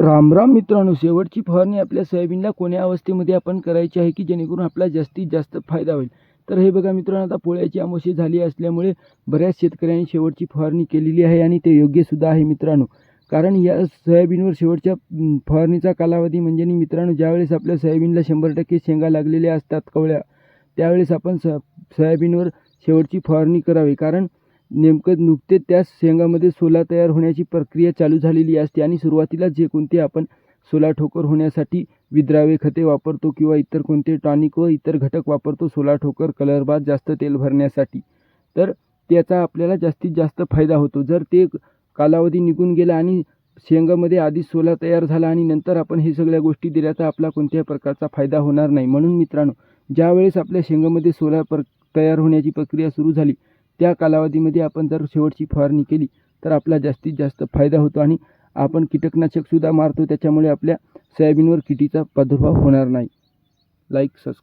राम राम मित्रांनो शेवटची फवारणी आपल्या सोयाबीनला कोण्या अवस्थेमध्ये आपण करायची आहे की जेणेकरून आपला जास्तीत जास्त फायदा होईल? तर हे बघा मित्रांनो आता पोळ्याची अमोशी झाली असल्यामुळे बऱ्याच शेतकऱ्यांनी शेवटची फवारणी केलेली आहे आणि ते योग्यसुद्धा आहे मित्रांनो. कारण या सोयाबीनवर शेवटच्या फवारणीचा कालावधी म्हणजे मित्रांनो ज्यावेळेस आपल्या सोयाबीनला शंभर टक्के शेंगा लागलेल्या असतात कवळ्या त्यावेळेस आपण स सोयाबीनवर शेवटची फवारणी करावी. कारण नेमकं नुकतेच त्या शेंगामध्ये सोला तयार होण्याची प्रक्रिया चालू झालेली असते आणि सुरुवातीला जे कोणते आपण सोला ठोकर होण्यासाठी विद्रावे खते वापरतो किंवा इतर कोणते टॉनिक व इतर घटक वापरतो सोला ठोकर कलरबाद जास्त तेल भरण्यासाठी तर त्याचा आपल्याला जास्तीत जास्त फायदा होतो. जर ते कालावधी निघून गेला आणि शेंगामध्ये आधीच सोला तयार झाला आणि नंतर आपण हे सगळ्या गोष्टी दिल्या तर आपला कोणत्याही प्रकारचा फायदा होणार नाही. म्हणून मित्रांनो ज्यावेळेस आपल्या शेंगामध्ये सोला पर तयार होण्याची प्रक्रिया सुरू झाली त्या कालावधीमध्ये आपण जर शेवटची फवारणी केली तर आपला जास्तीत जास्त फायदा होतो आणि आपण कीटकनाशकसुद्धा मारतो. त्याच्यामुळे आपल्या सोयाबीनवर किडीचा प्रादुर्भाव होणार नाही. Like subscribe